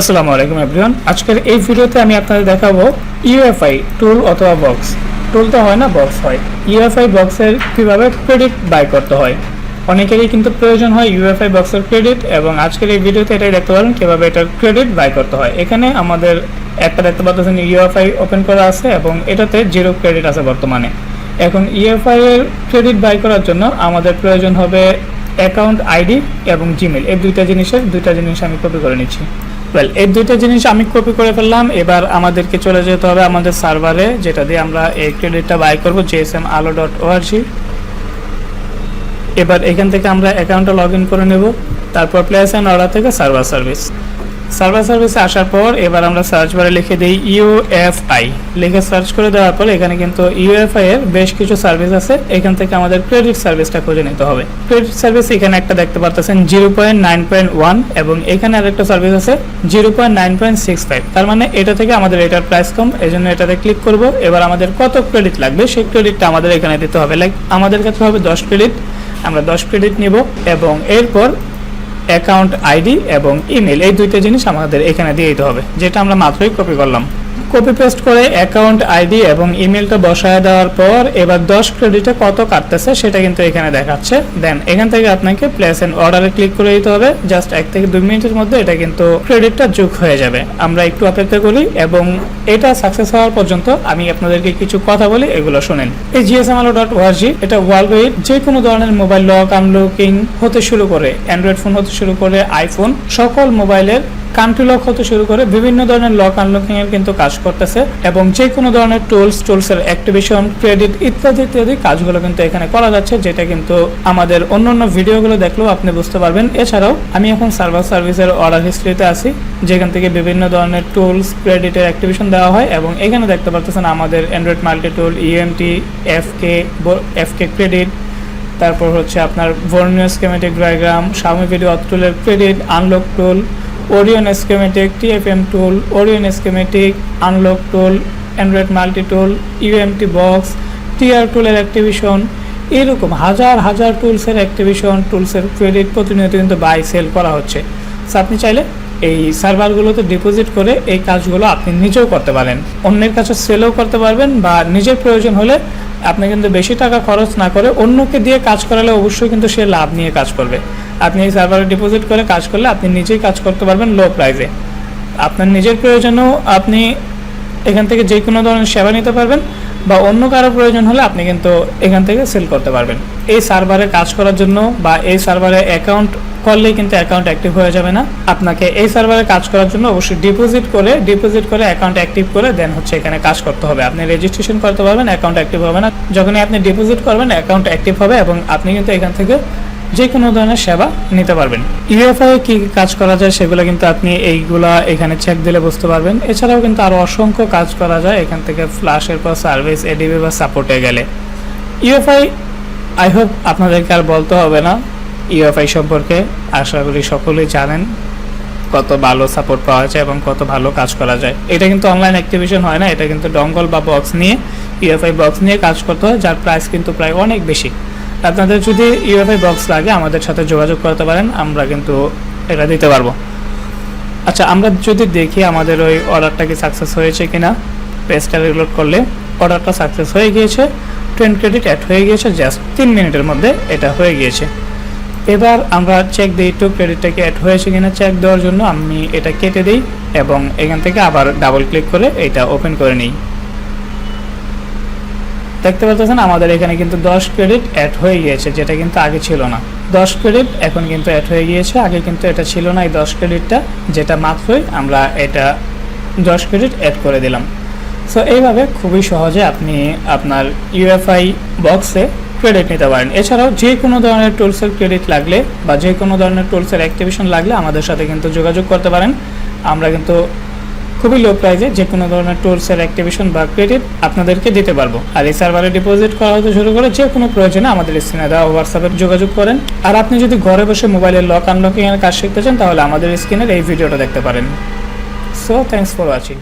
আসসালামু আলাইকুম এভরিওয়ান আজকের এই ভিডিওতে আমি আপনাদের দেখাবো ইউএফআই টুল অথবা বক্স টুল তো হয় না বক্স হয়। ইউএফআই বক্সের কীভাবে ক্রেডিট বাই করতে হয়? অনেকেরই কিন্তু প্রয়োজন হয় ইউএফআই বক্সের ক্রেডিট এবং আজকের এই ভিডিওতে এটাই দেখতে পারেন কীভাবে এটার ক্রেডিট বাই করতে হয়। এখানে আমাদের একটা দেখতে পাচ্ছেন ইউএফআই ওপেন করা আছে এবং এটাতে জিরো ক্রেডিট আছে বর্তমানে। এখন ইউএফআই এর ক্রেডিট বাই করার জন্য আমাদের প্রয়োজন হবে অ্যাকাউন্ট আইডি এবং জিমেল এই দুইটা জিনিসের দুইটা জিনিস আমি কপি করে নিচ্ছি। ওয়েল এই দুইটা জিনিস আমি কপি করে ফেললাম। এবার আমাদেরকে চলে যেতে হবে আমাদের সার্ভারে যেটা দিয়ে আমরা এই ক্রেডিটটা বাই করব জিএসএম আলো ডট ওআরজি এবার এখান থেকে আমরা অ্যাকাউন্টটা লগ ইন করে নেব। তারপর প্লেস অ্যান্ড অর্ডার থেকে সার্ভার সার্ভিস সার্ভার সার্ভিসে আসার পর এবার আমরা সার্চ বারে লিখে দিই ইউএফআই লিখে সার্চ করে দেওয়ার পর এখানে কিন্তু ইউএফআই এর বেশ কিছু সার্ভিস আছে। এখান থেকে আমাদের ক্রেডিট সার্ভিসটা খুঁজে নিতে হবে। ক্রেডিট সার্ভিস এখানে একটা দেখতে পারতেছেন zero point nine point one এবং এখানে আরেকটা সার্ভিস আছে zero point nine point six five তার মানে এটা থেকে আমাদের এটার প্রাইস কম এই জন্য এটাতে ক্লিক করব। এবার আমাদের কত ক্রেডিট লাগবে, সেই ক্রেডিটটা আমাদের এখানে দিতে হবে। লাইক আমাদের কাছে হবে দশ ক্রেডিট আমরা দশ ক্রেডিট নিব এবং এরপর অ্যাকাউন্ট আইডি এবং ইমেল এই দুইটা জিনিস আমাদের এখানে দিয়ে দিতে হবে, যেটা আমরা মাত্রই কপি করলাম। কপি পেস্ট করে অ্যাকাউন্ট আইডি এবং ইমেলটা বসায় দেওয়ার পর এবার দশ ক্রেডিটে কত কাটতেছে সেটা কিন্তু এখানে দেখাচ্ছে। দেন এখান থেকে আপনাকে প্লেস এন্ড অর্ডারে ক্লিক করে দিতে হবে। জাস্ট এক থেকে দুই মিনিটের মধ্যে এটা কিন্তু ক্রেডিটটা যোগ হয়ে যাবে। আমরা একটু অপেক্ষা করি এবং এটা সাকসেস হওয়ার পর্যন্ত আমি আপনাদেরকে কিছু কথা বলি, এগুলো শুনেন। এই জিএসএম আলো ডট ওয়ার্জি এটা ওয়ার্ল্ড ওয়াইড যে কোনো ধরনের মোবাইল লক আনলকিং হতে শুরু করে অ্যান্ড্রয়েড ফোন হতে শুরু করে আইফোন সকল মোবাইলের কান্ট্রি লক হতে শুরু করে বিভিন্ন ধরনের লক আনলকিং এর কিন্তু কাজ করতেছে এবং যে কোনো ধরনের টুলস টুলস এর অ্যাক্টিভেশন ক্রেডিট ইত্যাদি ইত্যাদি কাজগুলো কিন্তু এখানে করা যাচ্ছে, যেটা কিন্তু আমাদের অন্য অন্য ভিডিওগুলো দেখলেও আপনি বুঝতে পারবেন। এছাড়াও আমি এখন সার্ভার সার্ভিসের অর্ডার হিস্ট্রিতে আছি, যেখান থেকে বিভিন্ন ধরনের টুলস ক্রেডিটের অ্যাক্টিভেশন দেওয়া হয় এবং এখানে দেখতে পাচ্ছেন আমাদের android multi tool EMT F FK FK credit তারপর হচ্ছে আপনার Borneo schematic diagram Xiaomi video অথটুলের credit unlock tool Orion schematic TFM tool Orion schematic unlock tool android multi tool UMT box TR টুলের অ্যাক্টিভিশন এরকম হাজার হাজার টুলসের activation টুলসের credit প্রতিনিয়ত কিন্তু buy sell করা হচ্ছে। আপনি চাইলে এই সার্ভারগুলোতে ডিপোজিট করে এই কাজগুলো আপনি নিজেও করতে পারেন। অন্যের কাছে সেলও করতে পারবেন বা নিজের প্রয়োজন হলে আপনি কিন্তু বেশি টাকা খরচ না করে অন্যকে দিয়ে কাজ করালে অবশ্যই কিন্তু সে লাভ নিয়ে কাজ করবে। আপনি এই সার্ভারে ডিপোজিট করে কাজ করলে আপনি নিজেই কাজ করতে পারবেন লো প্রাইসে আপনার নিজের প্রয়োজনেও আপনি এখান থেকে যে কোনো ধরনের সেবা নিতে পারবেন বা অন্য কারও প্রয়োজন হলে আপনি কিন্তু এখান থেকে সেল করতে পারবেন। এই সার্ভারে কাজ করার জন্য বা এই সার্ভারে অ্যাকাউন্ট করলেই কিন্তু অ্যাকাউন্ট অ্যাক্টিভ হয়ে যাবে না। আপনাকে এই সার্ভারে কাজ করার জন্য অবশ্যই ডিপোজিট করে ডিপোজিট করে অ্যাকাউন্ট অ্যাক্টিভ করে দেন হচ্ছে এখানে কাজ করতে হবে। আপনি রেজিস্ট্রেশন করতে পারবেন অ্যাকাউন্ট অ্যাক্টিভ হবে না। যখনই আপনি ডিপোজিট করবেন অ্যাকাউন্ট অ্যাক্টিভ হবে এবং আপনি কিন্তু এখান থেকে যে কোনো ধরনের সেবা নিতে পারবেন। ইউএফআই কি কি কাজ করা যায় সেগুলো কিন্তু আপনি এইগুলা এখানে চেক দিলে বুঝতে পারবেন। এছাড়াও কিন্তু আরও অসংখ্য কাজ করা যায়। এখান থেকে ফ্ল্যাশের পর সার্ভিস এডিবি বা সাপোর্টে গেলে। ইউএফআই আই হোপ আপনাদেরকে আর বলতে হবে না। ইউএফআই সম্পর্কে আশা করি সকলেই জানেন কত ভালো সাপোর্ট পাওয়া যায় এবং কত ভালো কাজ করা যায়। এটা কিন্তু অনলাইন অ্যাক্টিভিশন হয় না। এটা কিন্তু ডঙ্গল বা বক্স নিয়ে ইউএফআই বক্স নিয়ে কাজ করতে হয়, যার প্রাইস কিন্তু প্রায় অনেক বেশি। আপনাদের যদি ইউএফআই বক্স লাগে, আমাদের সাথে যোগাযোগ করতে পারেন, আমরা কিন্তু এটা দিতে পারব। আচ্ছা আমরা যদি দেখি আমাদের ওই অর্ডারটা কি সাকসেস হয়েছে কিনা পেজটা রিলোড করলে অর্ডারটা সাকসেস হয়ে গিয়েছে টেন ক্রেডিট অ্যাড হয়ে গিয়েছে জাস্ট তিন মিনিটের মধ্যে এটা হয়ে গিয়েছে। এবার আমরা চেক দিই টু ক্রেডিটটা কি অ্যাড হয়েছে কিনা চেক দেওয়ার জন্য আমি এটা কেটে দিই এবং এখান থেকে আবার ডাবল ক্লিক করে এটা ওপেন করে নিই। দেখতে পাচ্ছেন আমাদের এখানে কিন্তু দশ ক্রেডিট অ্যাড হয়ে গিয়েছে, যেটা কিন্তু আগে ছিল না। দশ ক্রেডিট এখন কিন্তু অ্যাড হয়ে গিয়েছে, আগে কিন্তু এটা ছিল না এই দশ ক্রেডিটটা যেটা মাত্রই আমরা এটা দশ ক্রেডিট অ্যাড করে দিলাম। সো এইভাবে খুবই সহজে আপনি আপনার ইউএফআই বক্সে ক্রেডিট নিতে পারেন। এছাড়াও যে কোনো ধরনের টুলসের ক্রেডিট লাগলে বা যে কোনো ধরনের টুলসের অ্যাক্টিভেশন লাগলে আমাদের সাথে কিন্তু যোগাযোগ করতে পারেন। আমরা কিন্তু খুবই লো প্রাইসে যে কোনো ধরনের টুলসের অ্যাক্টিভেশন বা ক্রেডিট আপনাদেরকে দিতে পারব। আর এই সার্ভারে ডিপোজিট করা হতে শুরু করে যে কোনো প্রয়োজনে আমাদের স্ক্রিনে দেওয়া হোয়াটসঅ্যাপে যোগাযোগ করেন। আর আপনি যদি ঘরে বসে মোবাইলের লক আনলকিং এর কাজ শিখতে চান, তাহলে আমাদের স্ক্রিনের এই ভিডিওটা দেখতে পারেন। So thanks for watching